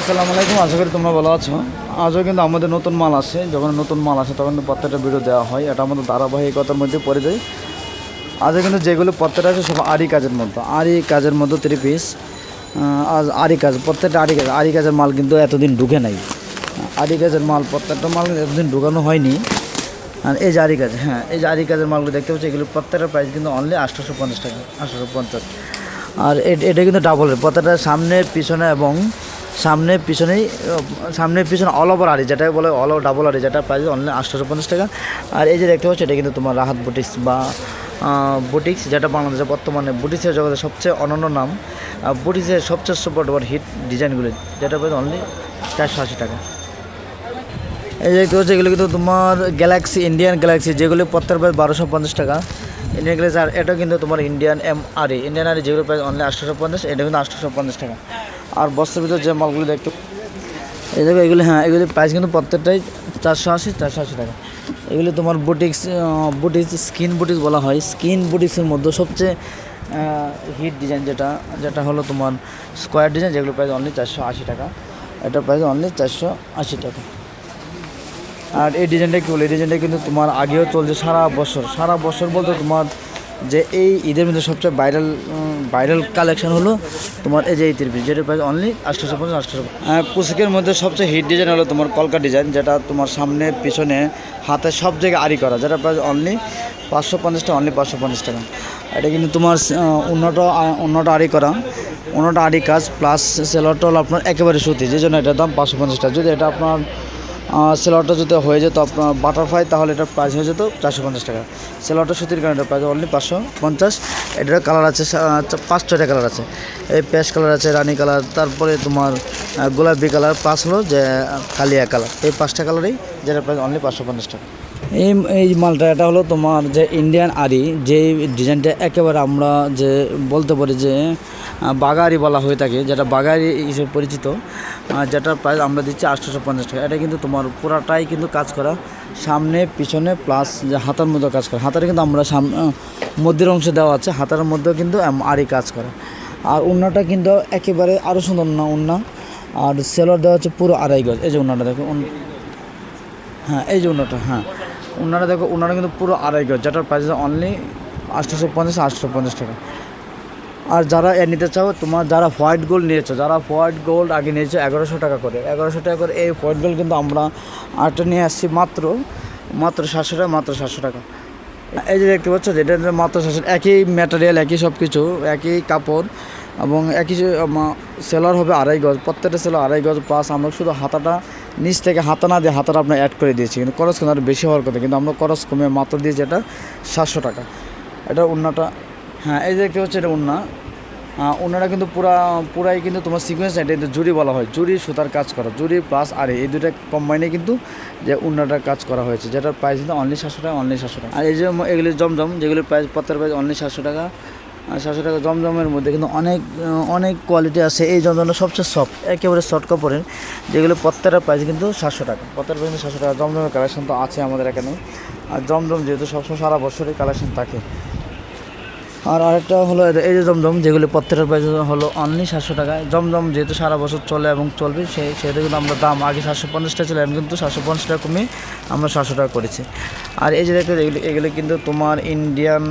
আসসালামু আলাইকুম, আশা করি তোমরা ভালো আছো। আজও কিন্তু আমাদের নতুন মাল আসে, যখন নতুন মাল আসে তখন প্রত্যেকটা ভিডিও দেওয়া হয়। এটা আমাদের ধারাবাহিকতার মধ্যে পড়ে যায়। আজও কিন্তু যেগুলো প্রত্যেকটা আছে সব আরি কাজের মধ্যে। আরি কাজের মধ্যে থ্রি পিস আজ আরি কাজ, প্রত্যেকটা আরি কাজ আরি কাজের মাল কিন্তু এতদিন ঢুকে নাই। আরি কাজের মাল, প্রত্যেকটা মাল এতদিন ঢুকানো হয়নি। আর এই যে আরি কাজ হ্যাঁ এই যে আরি কাজের মালগুলো দেখতে পাচ্ছি, এগুলো প্রত্যেকটা প্রাইস কিন্তু অনলি আটশোশো পঞ্চাশ টাকা, আটশোশো পঞ্চাশ। আর এটা কিন্তু ডাবলের প্রত্যেকটা সামনে, পিছনে এবং সামনে পিছনেই, সামনে পিছনে অল ওভার আড়ি যেটা বলে অল ওভার ডাবল আড়ি যেটা প্রাইস অনলাইন আটশোশো পঞ্চাশ টাকা। আর এই যে দেখতে পাচ্ছ, এটা কিন্তু তোমার রাহাত বুটিক্স বা বুটিক্স যেটা বাংলাদেশে বর্তমানে বুটিক্সের জগতে সবচেয়ে অনন্য নাম। বুটিক্সের সবচেয়ে সুপার হিট ডিজাইনগুলি যেটা প্রাইস অনলি চারশো আশি টাকা। এই দেখতে পাচ্ছ, এগুলো কিন্তু তোমার গ্যালাক্সি ইন্ডিয়ান গ্যালাক্সি যেগুলো প্রত্যেক প্রাইস বারোশো পঞ্চাশ টাকা। ইন্ডিয়ান গ্যালাক্সি আর এটা কিন্তু তোমার ইন্ডিয়ান এম আর ইন্ডিয়ান আর যেগুলো প্রাইস অনলি আটশোশো পঞ্চাশ, এটা কিন্তু আটশোশো পঞ্চাশ টাকা। আর বস্তার ভিতর যে মালগুলো দেখতে এই দেখো, এগুলো হ্যাঁ এগুলি প্রাইস কিন্তু প্রত্যেকটাই চারশো আশি চারশো আশি টাকা। এগুলি তোমার বুটিক্স বুটিক্স, স্কিন বুটিক্স বলা হয়। স্কিন বুটিক্সের মধ্যে সবচেয়ে হিট ডিজাইন যেটা যেটা হলো তোমার স্কোয়ার ডিজাইন, যেগুলো প্রাইস অনলি চারশো আশি টাকা। এটা প্রাইস অনলি চারশো আশি টাকা। আর এই ডিজাইনটা কী বলে? এই ডিজাইনটা কিন্তু তোমার আগেও চলছে সারা বছর। সারা বছর বলতে তোমার যে এই ঈদের মধ্যে সবচেয়ে ভাইরাল ভাইরাল কালেকশন হলো তোমার এই যে এই তিরপিস যেটা প্রাইস অনলি আটশোশো পঞ্চাশ, আটশোশো পুসিকের মধ্যে সবচেয়ে হিট ডিজাইন হলো তোমার কলকা ডিজাইন যেটা তোমার সামনে, পিছনে, হাতে সব জায়গায় আড়ি করা, যেটা প্রাইস অনলি পাঁচশো পঞ্চাশ টাকা অনলি পাঁচশো পঞ্চাশ টাকা। এটা কিন্তু তোমার উন্নত উন্নত আরি করা, উন্নত আড়ি কাজ প্লাস সেলরটা হলো আপনার একেবারে সুতি যে জন্য এটার দাম পাঁচশো পঞ্চাশ টাকা। যদি এটা আপনার সেলরটা যদি হয়ে যেত আপনার বাটারফ্লাই তাহলে এটার প্রাইস হয়ে যেত চারশো পঞ্চাশ টাকা। সেলরটা সুতির কারণে এটার প্রাইস অনলি পাঁচশো পঞ্চাশ। এটার কালার আছে পাঁচ ছয়টা কালার আছে। এই পেশ কালার আছে, রানি কালার তারপরে তোমার গোলাপি কালার পাঁচ হলো যে, কালিয়া কালার এই পাঁচটা কালারই যেটা প্রাইস অনলি পাঁচশো পঞ্চাশ টাকা। এই এই মালটা, এটা হলো তোমার যে ইন্ডিয়ান আরি যে ডিজাইনটা একেবারে আমরা যে বলতে পারি যে বাগারি বলা হয়ে থাকে, যেটা বাগারি হিসেবে পরিচিত। যেটার প্রাইস আমরা দিচ্ছি আটশোশো পঞ্চাশ টাকা। এটা কিন্তু তোমার পুরাটাই কিন্তু কাজ করা। সামনে, পিছনে প্লাস যে হাতার মধ্যে কাজ করা। হাতারে কিন্তু আমরা সাম মধ্যের অংশে দেওয়া আছে। হাতার মধ্যেও কিন্তু আরই কাজ করা। আর উন্নাটা কিন্তু একেবারে আরও সুন্দর না উন্না। আর সেলর দেওয়া হচ্ছে পুরো আড়াই গজ। এই যে উন্নাটা দেখো হ্যাঁ এই যে উন্নাটা হ্যাঁ। উন্নাটা দেখো, উন্নাটা কিন্তু পুরো আড়াই গজ। যেটার প্রাইস অনলি আটশোশো পঞ্চাশ আটশো পঞ্চাশ টাকা। আর যারা এ নিতে চাও, তোমার যারা হোয়াইট গোল্ড নিয়েছো, যারা হোয়াইট গোল্ড আগে নিয়েছো এগারোশো টাকা করে, এগারোশো টাকা করে এই হোয়াইট গোল্ড কিন্তু আমরা আটটা নিয়ে আসছি মাত্র মাত্র সাতশো টাকা, মাত্র সাতশো টাকা। এই যে দেখতে পাচ্ছ, যেটা মাত্র সাতশো, একই ম্যাটেরিয়াল একই সব কিছু একই কাপড় এবং একই সেলার হবে আড়াই গজ, প্রত্যেকটা সেলার আড়াই গজ প্লাস আমরা শুধু হাতাটা নিচ থেকে হাতা না দিয়ে হাতাটা আপনার অ্যাড করে দিয়েছি, কিন্তু খরচ কিন্তু আরও বেশি হওয়ার কথা, কিন্তু আমরা খরচ কমে মাত্র দিয়েছি এটা সাতশো টাকা। এটা উন্নাটা হ্যাঁ এই যে দেখতে পাচ্ছ এটা আহ, ওনারা কিন্তু পুরা পুরাই কিন্তু তোমার সিকোয়েন্স এটা কিন্তু জুড়ি বলা হয়। জুরি সুতার কাজ করা জুড়ি প্লাস আর এই দুটা কম্বাইনে কিন্তু যে উন্নাটার কাজ করা হয়েছে। যেটার প্রাইস কিন্তু অনলি সাতশো টাকা অনলি সাতশো টাকা। আর এই যে এগুলি জমজম যেগুলির প্রাইস পত্রের প্রাইস অনলি সাতশো টাকা সাতশো টাকা জমজমের মধ্যে কিন্তু অনেক অনেক কোয়ালিটি আছে। এই জমজমটা সবচেয়ে সফট একেবারে শর্ট কাপড়ের যেগুলো প্রত্যেকটা প্রাইস কিন্তু সাতশো টাকা। প্রত্যেক প্রাইস কিন্তু সাতশো টাকা। জমজমের কালেকশন তো আছে আমাদের এখানে। আর জমজম যেহেতু সবসময় সারা বছরই কালেকশন থাকে। আর আরেকটা হলো এই যে জমজম, যেগুলি পত্রের প্রাইস হলো অনলি সাতশো টাকায়। জমজম যেহেতু সারা বছর চলে এবং চলবে সেই সেটা কিন্তু আমরা দাম আগে সাতশো পঞ্চাশটা ছিল এখন কিন্তু সাতশো পঞ্চাশটা টাকা কমিয়ে আমরা সাতশো টাকা করেছি। আর এই যে দেখতে এগুলি এগুলি কিন্তু তোমার Indian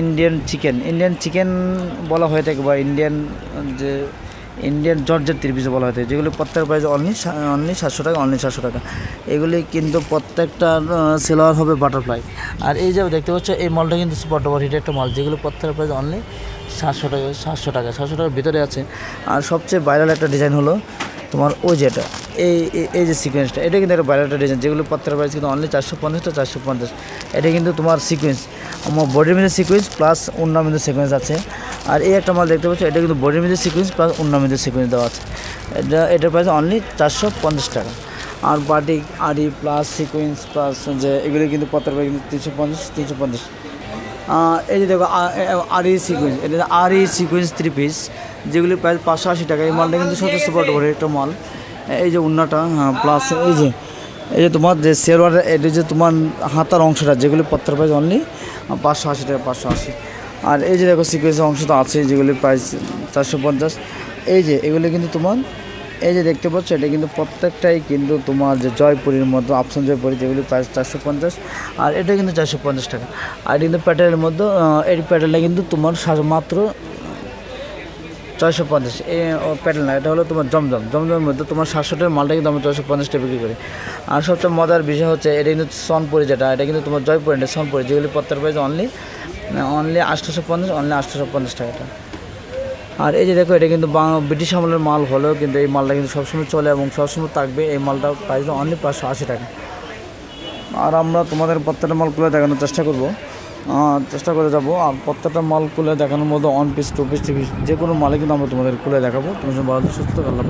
Indian chicken Indian chicken বলা হয়ে থাকে বা ইন্ডিয়ান যে ইন্ডিয়ান জর্জের তিরপিসে বলা হয়ে যেগুলি প্রত্যেক প্রাইস অনলি অনলি সাতশো টাকা, অনলি সাতশো টাকা। এগুলি কিন্তু প্রত্যেকটা সেলার হবে বাটারফ্লাই আর এই যে দেখতে পাচ্ছ, এই মলটা কিন্তু সুপার ডুপার হিট একটা মল যেগুলো প্রত্যেক প্রাইস অনলি সাতশো টাকা সাতশো টাকা, সাতশো টাকার ভিতরে আছে। আর সবচেয়ে ভাইরাল একটা ডিজাইন হলো তোমার ওই যেটা এই, এই- যে সিকোয়েন্সটা এটা কিন্তু একটা একটা ডিজাইন যেগুলো প্রত্যেক প্রাইস কিন্তু অনলি চারশো পঞ্চাশটা, চারশো পঞ্চাশ, এটা কিন্তু তোমার সিকোয়েন্স আমার বডির মধ্যে সিকোয়েন্স প্লাস অন্যার মধ্যে সিকোয়েন্স আছে। আর এই একটা মাল দেখতে পাচ্ছ, এটা কিন্তু বডির মধ্যে সিকোয়েন্স প্লাস অন্যার মধ্যে সিকোয়েন্স দেওয়া আছে। এটা এটার প্রাইস অনলি চারশো পঞ্চাশ টাকা। আর বাটিক আরি প্লাস সিকোয়েন্স প্লাস যে এগুলো কিন্তু প্রত্যেক প্রাইস কিন্তু তিনশো পঞ্চাশ তিনশো পঞ্চাশ। এই যে দেখো আরি সিকোয়েন্স এটা আরি সিকোয়েন্স থ্রি পিস যেগুলি প্রায় পাঁচশো আশি টাকা। এই মালটা কিন্তু সত্যি সুপার ডুপার একটা মাল এই যে উন্নাটা হ্যাঁ প্লাস এই যে এই যে তোমার যে সেরওয়ার এটা যে তোমার হাতার অংশটা যেগুলি পত্র প্রাইস অনলি পাঁচশো আশি টাকা পাঁচশো আশি। আর এই যে দেখো সিকোয়েন্সের অংশ তো আছে যেগুলি প্রাইস চারশো পঞ্চাশ। এই যে এগুলি কিন্তু তোমার এই যে দেখতে পাচ্ছ, এটা কিন্তু প্রত্যেকটাই কিন্তু তোমার যে জয়পুরীর মতো আফসান জয়পুরি যেগুলি প্রাইস চারশো পঞ্চাশ, আর এটা কিন্তু চারশো পঞ্চাশ টাকা। আর কিন্তু প্যাটেলের মধ্যে এই প্যাটেলটা কিন্তু তোমার মাত্র ছয়শো পঞ্চাশ। এই প্যাটেল না, এটা হলো তোমার জমজম। জমজমের মধ্যে তোমার সাতশোটার মালটা কিন্তু আমরা ছয়শো পঞ্চাশ টাকা বিক্রি করি। আর সবচেয়ে মজার বিষয় হচ্ছে, এটা কিন্তু সনপুরি যেটা, এটা কিন্তু তোমার জয়পুর এটা সনপুরি। যেগুলি প্রত্যেক প্রাইস অনলি অনলি আটশোশো পঞ্চাশ অনলি আটশোশো পঞ্চাশ টাকাটা। আর এই যে দেখো, এটা কিন্তু ব্রিটিশ আমলের মাল হলেও কিন্তু এই মালটা কিন্তু সবসময় চলে এবং সবসময় থাকবে। এই মালটা প্রাইস অনলি পাঁচশো আশি টাকা। আর আমরা তোমাদের প্রত্যেকটা মাল খুলে দেখানোর চেষ্টা করব। চেষ্টা করে যাব। আর প্রত্যেকটা মাল খুলে দেখানোর মধ্যে one piece two piece three piece যে কোনো মালে কিন্তু আমরা তোমাদের খুলে দেখাবো। তোমার জন্য ভালো সুস্থ আল্লাহ।